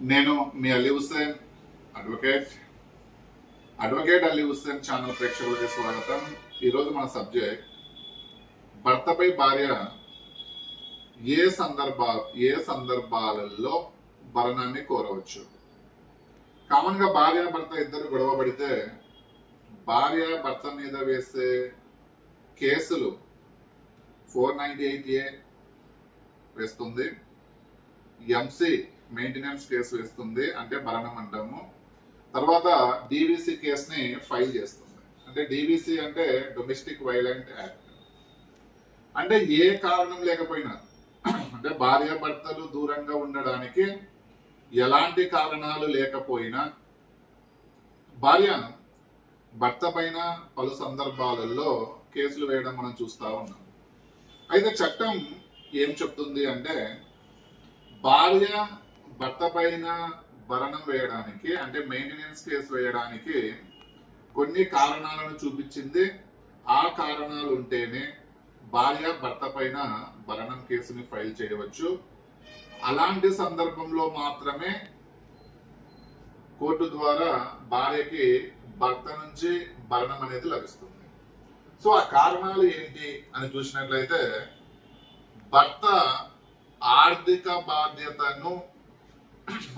నేను మీ Ali Hussain advocate. Advocate Ali Hussain channel ప్రేక్షకులకి స్వాగతం. ఈరోజు మన సబ్జెక్ట్ భర్తపై భార్య ఏ సందర్భా ఏ సందర్భాలలో భరణాన్ని కోరవచ్చు? కామన్గా భార్య భర్త ఇద్దరు గొడవ పడితే భార్య భర్త మీద వేసే కేసులు ఫోర్ నైన్టీ ఎయిట్ ఏ వేస్తుంది? ఎంసీ మెయింటెనెన్స్ కేసు వేస్తుంది అంటే మరణం అంటాము తర్వాత డివిసి కేసుని ఫైల్ చేస్తుంది. అంటే డివిసి అంటే డొమెస్టిక్ వైలెంట్ యాక్ట్ అంటే ఏ కారణం లేకపోయినా అంటే భార్యాభర్తలు దూరంగా ఉండడానికి ఎలాంటి కారణాలు లేకపోయినా భార్య భర్త పైన పలు సందర్భాలలో కేసులు వేయడం మనం చూస్తా ఉన్నాం. అయితే చట్టం ఏం చెప్తుంది అంటే భార్య భర్త పైన భరణం వేయడానికి అంటే మెయింటెనెన్స్ కేసు వేయడానికి కొన్ని కారణాలను చూపించింది. ఆ కారణాలు ఉంటేనే భార్య భర్త పైన భరణం కేసుని ఫైల్ చేయవచ్చు. అలాంటి సందర్భంలో మాత్రమే కోర్టు ద్వారా భార్యకి భర్త నుంచి భరణం అనేది లభిస్తుంది. సో ఆ కారణాలు ఏంటి అని చూసినట్లయితే భర్త ఆర్థిక బాధ్యతను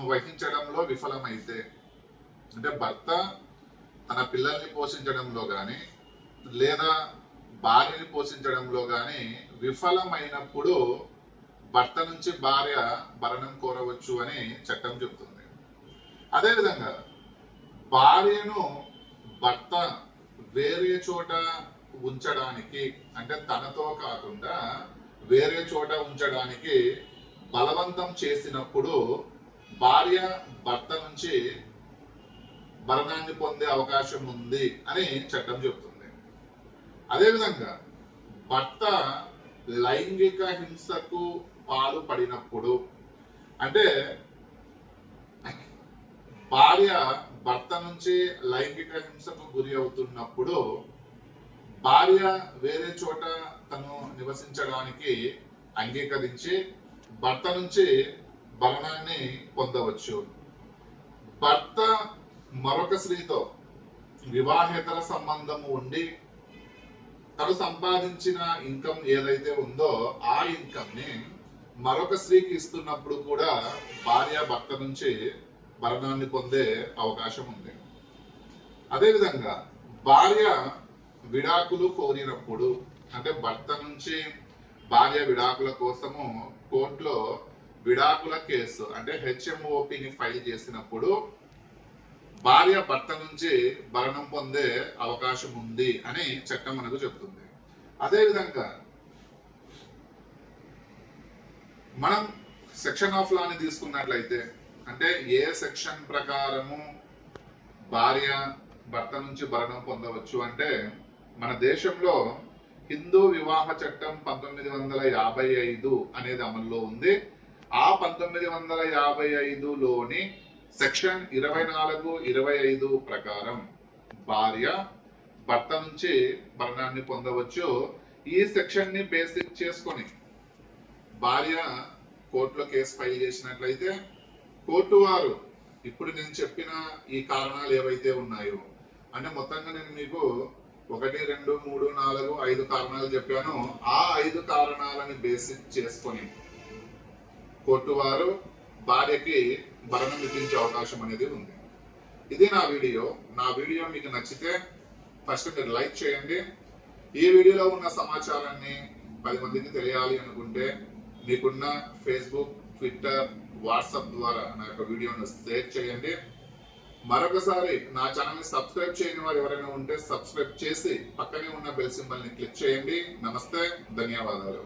వహించడంలో విఫలమైతే అంటే భర్త తన పిల్లల్ని పోషించడంలో కానీ లేదా భార్యని పోషించడంలో కానీ విఫలమైనప్పుడు భర్త నుంచి భార్య భరణం కోరవచ్చు అని చట్టం చెబుతుంది. అదేవిధంగా భార్యను భర్త వేరే చోట ఉంచడానికి అంటే తనతో కాకుండా వేరే చోట ఉంచడానికి బలవంతం చేసినప్పుడు భార్య భర్త నుంచి భరణాన్ని పొందే అవకాశం ఉంది అని చట్టం చెబుతుంది. అదేవిధంగా భర్త లైంగిక హింసకు పాల్పడినప్పుడు అంటే భార్య భర్త నుంచి లైంగిక హింసకు గురి అవుతున్నప్పుడు భార్య వేరే చోట తను నివసించడానికి అంగీకరించి భర్త నుంచి భరణాన్ని పొందవచ్చు. భర్త మరొక స్త్రీతో వివాహేతర సంబంధం ఉండి తను సంపాదించిన ఇన్కమ్ ఏదైతే ఉందో ఆ ఇన్కమ్ని మరొక స్త్రీకి ఇస్తున్నప్పుడు కూడా భార్య భర్త నుంచి భరణాన్ని పొందే అవకాశం ఉంది. అదేవిధంగా భార్య విడాకులు కోరినప్పుడు అంటే భర్త నుంచి భార్య విడాకుల కోసము కోర్టులో విడాకుల కేసు అంటే హెచ్ఎంఓపిని ఫైల్ చేసినప్పుడు భార్య భర్త నుంచి భరణం పొందే అవకాశం ఉంది అని చట్టం మనకు చెప్తుంది. అదేవిధంగా మనం సెక్షన్ ఆఫ్ లాని తీసుకున్నట్లయితే అంటే ఏ సెక్షన్ ప్రకారము భార్య భర్త నుంచి భరణం పొందవచ్చు అంటే మన దేశంలో హిందూ వివాహ చట్టం పంతొమ్మిది వందల యాభై ఐదు అనేది అమల్లో ఉంది. ఆ పంతొమ్మిది వందల యాభై ఐదులోని సెక్షన్ ఇరవై నాలుగు ఇరవై ఐదు ప్రకారం భార్య భర్త నుంచి మరణాన్ని పొందవచ్చు ఈ సెక్షన్ని బేసిక్ చేసుకొని భార్య కోర్టులో కేసు ఫైల్ చేసినట్లయితే కోర్టు వారు ఇప్పుడు నేను చెప్పిన ఈ కారణాలు ఏవైతే ఉన్నాయో అంటే మొత్తంగా నేను మీకు ఒకటి రెండు మూడు నాలుగు ఐదు కారణాలు చెప్పాను. ఆ ఐదు కారణాలని బేసిక్ చేసుకొని కోర్టు వారు భార్యకి భరణం విధించే అవకాశం అనేది ఉంది. ఇది నా వీడియో. నా వీడియో మీకు నచ్చితే ఫస్ట్ మీరు లైక్ చేయండి. ఈ వీడియోలో ఉన్న సమాచారాన్ని పది మందికి తెలియాలి అనుకుంటే మీకున్న ఫేస్బుక్ ట్విట్టర్ వాట్సాప్ ద్వారా నా యొక్క వీడియోను షేర్ చేయండి. మరొకసారి నా ఛానల్ని సబ్స్క్రైబ్ చేయని వారు ఎవరైనా ఉంటే సబ్స్క్రైబ్ చేసి పక్కనే ఉన్న బెల్ సింబల్ని క్లిక్ చేయండి. నమస్తే. ధన్యవాదాలు.